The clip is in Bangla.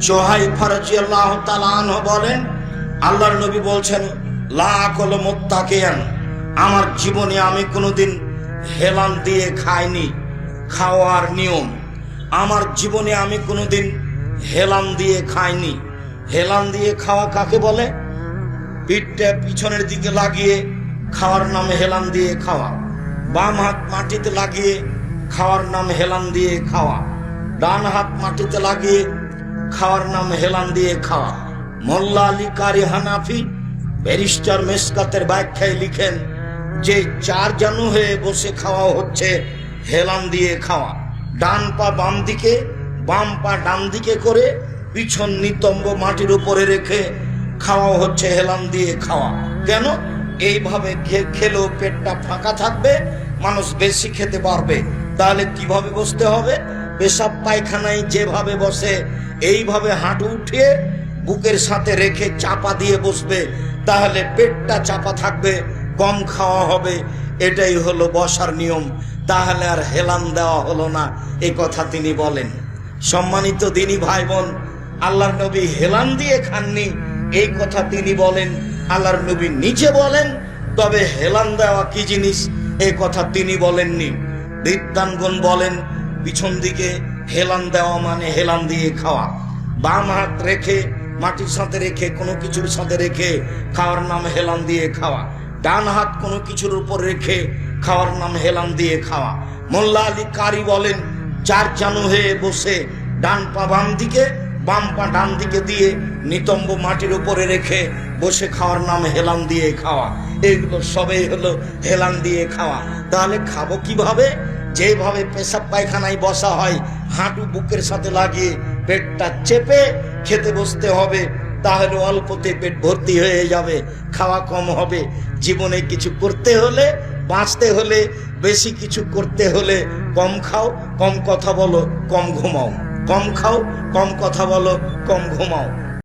সোহাই ফারাজি আল্লাহ তালান বলেন, আল্লাহর নবী বলছেন লাকল মোত্তাকেয়ান, আমার জীবনে আমি কোনোদিন হেলান দিয়ে খাইনি, খাওয়ার নিয়ম। আমার জীবনে আমি কোনোদিন হেলান দিয়ে খাইনি। হেলান দিয়ে খাওয়া কাকে বলে? পিঠটা পিছনের দিকে লাগিয়ে খাওয়ার নামে হেলান দিয়ে খাওয়া। বাম হাত মাটিতে লাগিয়ে খাওয়ার নাম হেলান দিয়ে খাওয়া। ডান হাত মাটিতে লাগিয়ে খাওয়ার নাম হেলান দিয়ে খাওয়া। মোল্লা আলী কারি হানাফি ব্যারিস্টার মেসকাতের ব্যাখ্যায় লিখেন, যে চার জানু হয়ে বসে খাওয়া হচ্ছে, হেলান দিয়ে খাওয়া। ডান পা বাম দিকে, বাম পা ডান দিকে করে পিছন নিতম্ব মাটির উপরে রেখে খাওয়া হচ্ছে, হেলান দিয়ে খাওয়া। কেন? এইভাবে খেলেও পেটটা ফাঁকা থাকবে, মানুষ বেশি খেতে পারবে। তাহলে কীভাবে বসতে হবে? পেশাব পায়খানায় যেভাবে বসে, এইভাবে হাঁটু উঠিয়ে বুকের সাথে রেখে চাপা দিয়ে বসবে, তাহলে পেটটা চাপা থাকবে কম খাওয়া হবে, এটাই হলো বসার নিয়ম। তাহলে আর হেলান দেওয়া হলো না, এ কথা তিনি বলেন। সম্মানিত দিনী ভাই বোন আল্লাহর নবী হেলান দিয়ে খাননি, এই কথা তিনি বলেন, আল্লাহর নবী নিজে বলেন, তবে হেলান দেওয়া কি জিনিস, এ কথা তিনি বলেননি। বিদ্যানগণ বলেন পিছন দিকে হেলান দেওয়া মানে হেলান দিয়ে খাওয়া। বাম হাত রেখে, মাটির সাথে রেখে, কোনো কিছুর সাথে রেখে খাওয়ার নাম হেলান দিয়ে খাওয়া। ডান হাত কোনো কিছুর উপর রেখে খাওয়ার নাম হেলান দিয়ে খাওয়া। মোল্লা আলী কারি বলেন চার জানু হয়ে বসে ডান পা বাম দিকে, বাম পা ডান দিকে দিয়ে নিতম্ব মাটির উপরে রেখে বসে খাওয়ার নাম হেলান দিয়ে খাওয়া। এগুলো সবই হলো হেলান দিয়ে খাওয়া। তাহলে খাব কীভাবে? যেভাবে পেশাব পায়খানায় বসা হয়, হাঁটু বুকের সাথে লাগিয়ে পেটটা চেপে খেতে বসতে হবে, তাহলে অল্পতে পেট ভর্তি হয়ে যাবে, খাওয়া কম হবে। জীবনে কিছু করতে হলে, বাঁচতে হলে, বেশি কিছু করতে হলে কম খাও, কম কথা বলো, কম ঘুমাও। কম খাও, কম কথা বলো, কম ঘুমাও।